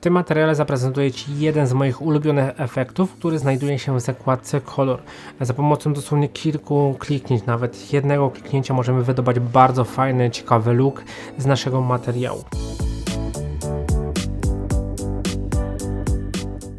tym materiale zaprezentuję Ci jeden z moich ulubionych efektów, który znajduje się w zakładce Color. Za pomocą dosłownie kilku kliknięć, nawet jednego kliknięcia możemy wydobyć bardzo fajny, ciekawy look z naszego materiału.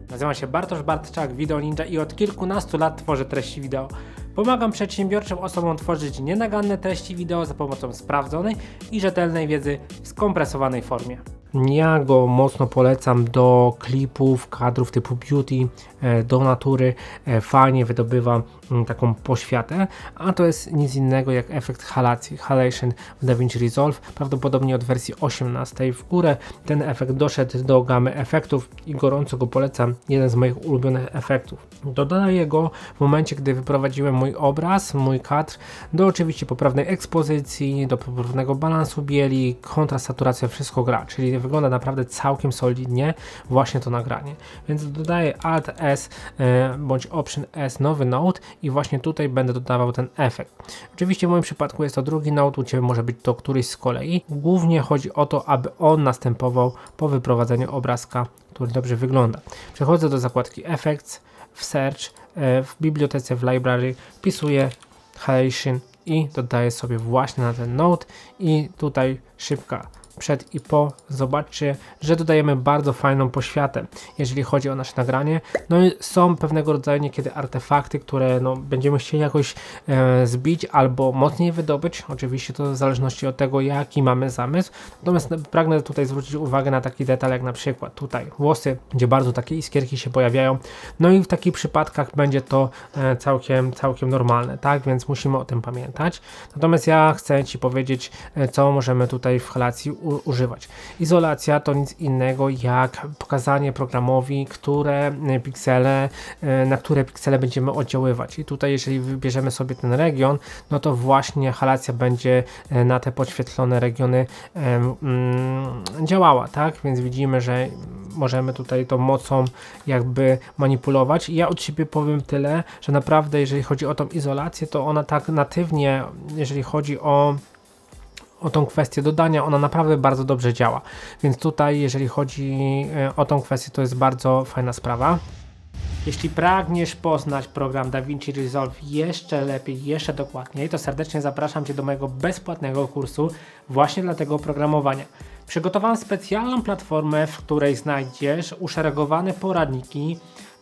Nazywam się Bartosz Bartczak, Video Ninja i od kilkunastu lat tworzę treści wideo. Pomagam przedsiębiorczym osobom tworzyć nienaganne treści wideo za pomocą sprawdzonej i rzetelnej wiedzy w skompresowanej formie. Ja go mocno polecam do klipów, kadrów typu beauty, e, do natury. E, Fajnie wydobywa mm, taką poświatę, a to jest nic innego jak efekt halacji, halation w DaVinci Resolve, prawdopodobnie od wersji 18 w górę. Ten efekt doszedł do gamy efektów i gorąco go polecam, jeden z moich ulubionych efektów. Dodaję go w momencie, gdy wyprowadziłem mój obraz, mój kadr, do oczywiście poprawnej ekspozycji, do poprawnego balansu bieli, kontrast, saturacja, wszystko gra, czyli wygląda naprawdę całkiem solidnie właśnie to nagranie. Więc dodaję Alt S e, bądź Option S nowy node i właśnie tutaj będę dodawał ten efekt. Oczywiście w moim przypadku jest to drugi node, u Ciebie może być to któryś z kolei. Głównie chodzi o to, aby on następował po wyprowadzeniu obrazka, który dobrze wygląda. Przechodzę do zakładki Effects, w Search, e, w bibliotece w Library, wpisuję Halation i dodaję sobie właśnie na ten node i tutaj szybka przed i po, zobaczcie, że dodajemy bardzo fajną poświatę, jeżeli chodzi o nasze nagranie. No i są pewnego rodzaju niekiedy artefakty, które no, będziemy chcieli jakoś e, zbić albo mocniej wydobyć. Oczywiście to w zależności od tego, jaki mamy zamysł. Natomiast pragnę tutaj zwrócić uwagę na taki detal, jak na przykład tutaj włosy, gdzie bardzo takie iskierki się pojawiają. No i w takich przypadkach będzie to e, całkiem, całkiem normalne, tak? Więc musimy o tym pamiętać. Natomiast ja chcę Ci powiedzieć, e, co możemy tutaj w halacji u, używać. Izolacja to nic innego jak pokazanie programowi, które e, piksele, e, na które piksele będziemy oddziaływać. I tutaj, jeżeli wybierzemy sobie ten region, no to właśnie halacja będzie e, na te podświetlone regiony mm, działała, tak? Więc widzimy, że możemy tutaj tą mocą jakby manipulować. I ja od siebie powiem tyle, że naprawdę, jeżeli chodzi o tą izolację, to ona tak natywnie, jeżeli chodzi o o tą kwestię dodania, ona naprawdę bardzo dobrze działa. Więc tutaj, jeżeli chodzi e, o tą kwestię, to jest bardzo fajna sprawa. Jeśli pragniesz poznać program DaVinci Resolve jeszcze lepiej, jeszcze dokładniej, to serdecznie zapraszam Cię do mojego bezpłatnego kursu właśnie dla tego oprogramowania. Przygotowałem specjalną platformę, w której znajdziesz uszeregowane poradniki,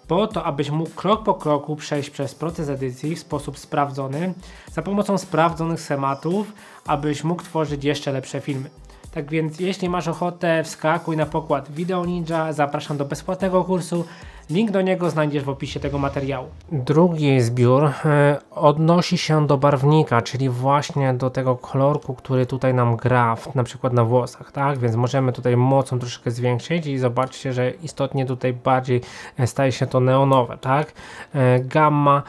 po to, abyś mógł krok po kroku przejść przez proces edycji w sposób sprawdzony, za pomocą sprawdzonych schematów, abyś mógł tworzyć jeszcze lepsze filmy. Tak więc, jeśli masz ochotę, wskakuj na pokład Video Ninja, zapraszam do bezpłatnego kursu. Link do niego znajdziesz w opisie tego materiału. Drugi zbiór e, odnosi się do barwnika, czyli właśnie do tego kolorku, który tutaj nam gra, na przykład na włosach, tak? Więc możemy tutaj mocą troszkę zwiększyć i zobaczcie, że istotnie tutaj bardziej e, staje się to neonowe, tak? E, gamma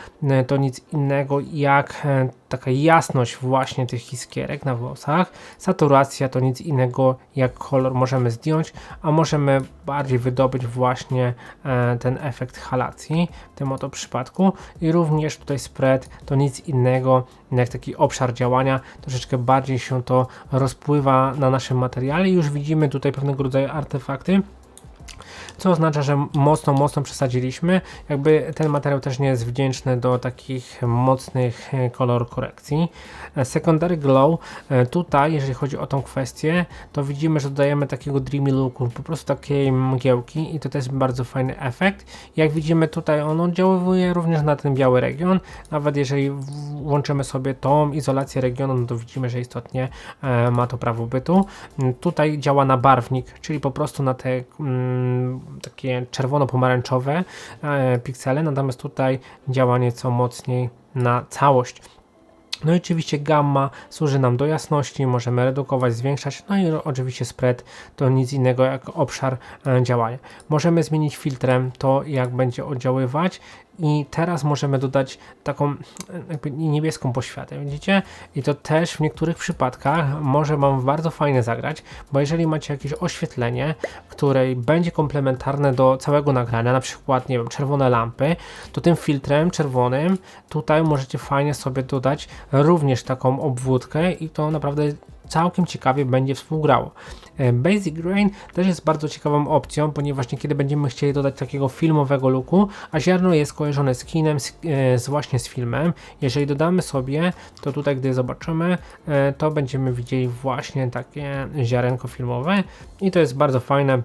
to nic innego jak taka jasność właśnie tych iskierek na włosach. Saturacja to nic innego jak kolor możemy zdjąć, a możemy bardziej wydobyć właśnie e, ten efekt halacji w tym oto przypadku. I również tutaj spread to nic innego jak taki obszar działania, troszeczkę bardziej się to rozpływa na naszym materiale i już widzimy tutaj pewnego rodzaju artefakty, co oznacza, że mocno, mocno przesadziliśmy. Jakby ten materiał też nie jest wdzięczny do takich mocnych e, kolor korekcji. E, secondary Glow, e, tutaj jeżeli chodzi o tą kwestię, to widzimy, że dodajemy takiego dreamy looku, po prostu takiej mgiełki i to też bardzo fajny efekt. Jak widzimy tutaj on oddziaływuje również na ten biały region, nawet jeżeli włączymy sobie tą izolację regionu, no to widzimy, że istotnie ma to prawo bytu. Tutaj działa na barwnik, czyli po prostu na te mm, takie czerwono-pomarańczowe e, piksele, natomiast tutaj działa nieco mocniej na całość. No i oczywiście gamma służy nam do jasności, możemy redukować, zwiększać, no i oczywiście spread to nic innego jak obszar e, działania. Możemy zmienić filtrem to jak będzie oddziaływać i teraz możemy dodać taką jakby niebieską poświatę, widzicie? I to też w niektórych przypadkach może Wam bardzo fajnie zagrać, bo jeżeli macie jakieś oświetlenie, które będzie komplementarne do całego nagrania, na przykład, nie wiem, czerwone lampy, to tym filtrem czerwonym tutaj możecie fajnie sobie dodać również taką obwódkę i to naprawdę całkiem ciekawie będzie współgrało. E, Basic Grain też jest bardzo ciekawą opcją, ponieważ niekiedy będziemy chcieli dodać takiego filmowego looku, a ziarno jest kojarzone z kinem, z, e, z właśnie z filmem. Jeżeli dodamy sobie, to tutaj gdy zobaczymy, e, to będziemy widzieli właśnie takie ziarenko filmowe i to jest bardzo fajne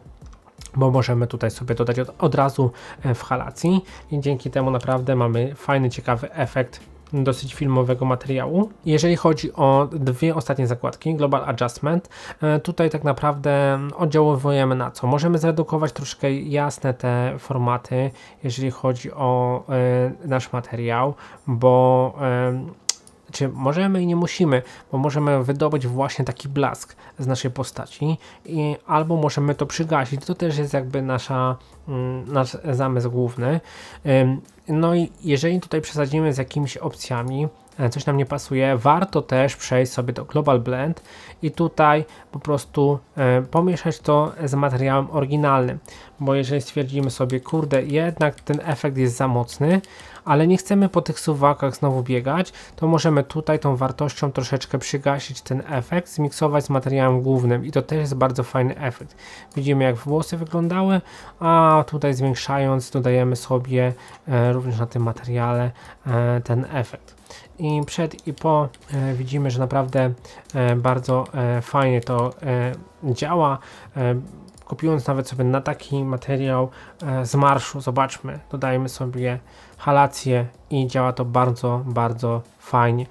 bo możemy tutaj sobie dodać od, od razu w halacji i dzięki temu naprawdę mamy fajny, ciekawy efekt dosyć filmowego materiału. Jeżeli chodzi o dwie ostatnie zakładki, Global Adjustment, e, tutaj tak naprawdę oddziałujemy na co? Możemy zredukować troszkę jasne te formaty, jeżeli chodzi o e, nasz materiał, bo e, czy możemy i nie musimy, bo możemy wydobyć właśnie taki blask z naszej postaci i albo możemy to przygasić. To też jest jakby nasza, mm, nasz zamysł główny. No i jeżeli tutaj przesadzimy z jakimiś opcjami, coś nam nie pasuje, warto też przejść sobie do Global Blend i tutaj po prostu e, pomieszać to z materiałem oryginalnym, bo jeżeli stwierdzimy sobie, kurde, jednak ten efekt jest za mocny, ale nie chcemy po tych suwakach znowu biegać, to możemy tutaj tą wartością troszeczkę przygasić ten efekt, zmiksować z materiałem głównym i to też jest bardzo fajny efekt. Widzimy jak włosy wyglądały, a tutaj zwiększając dodajemy sobie e, również na tym materiale e, ten efekt. I przed i po e, widzimy, że naprawdę e, bardzo e, fajnie to działa. Kopiując nawet sobie na taki materiał z marszu, zobaczmy, dodajmy sobie halację i działa to bardzo, bardzo fajnie.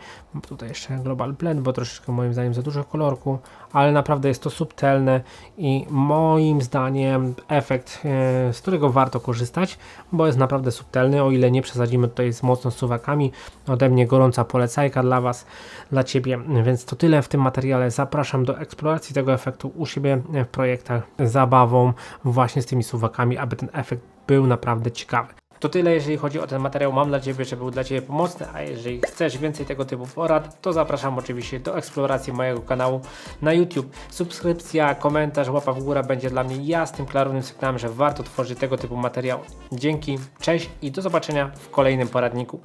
Tutaj jeszcze Global Blend, bo troszeczkę moim zdaniem za dużo kolorku, ale naprawdę jest to subtelne i moim zdaniem efekt, e, z którego warto korzystać, bo jest naprawdę subtelny, o ile nie przesadzimy tutaj z mocno suwakami. Ode mnie gorąca polecajka dla Was, dla Ciebie, więc to tyle w tym materiale. Zapraszam do eksploracji tego efektu u siebie w projektach zabawą właśnie z tymi suwakami, aby ten efekt był naprawdę ciekawy. To tyle, jeżeli chodzi o ten materiał. Mam nadzieję, że był dla Ciebie pomocny, a jeżeli chcesz więcej tego typu porad, to zapraszam oczywiście do eksploracji mojego kanału na YouTube. Subskrypcja, komentarz, łapa w górę będzie dla mnie jasnym, klarownym sygnałem, że warto tworzyć tego typu materiał. Dzięki, cześć i do zobaczenia w kolejnym poradniku.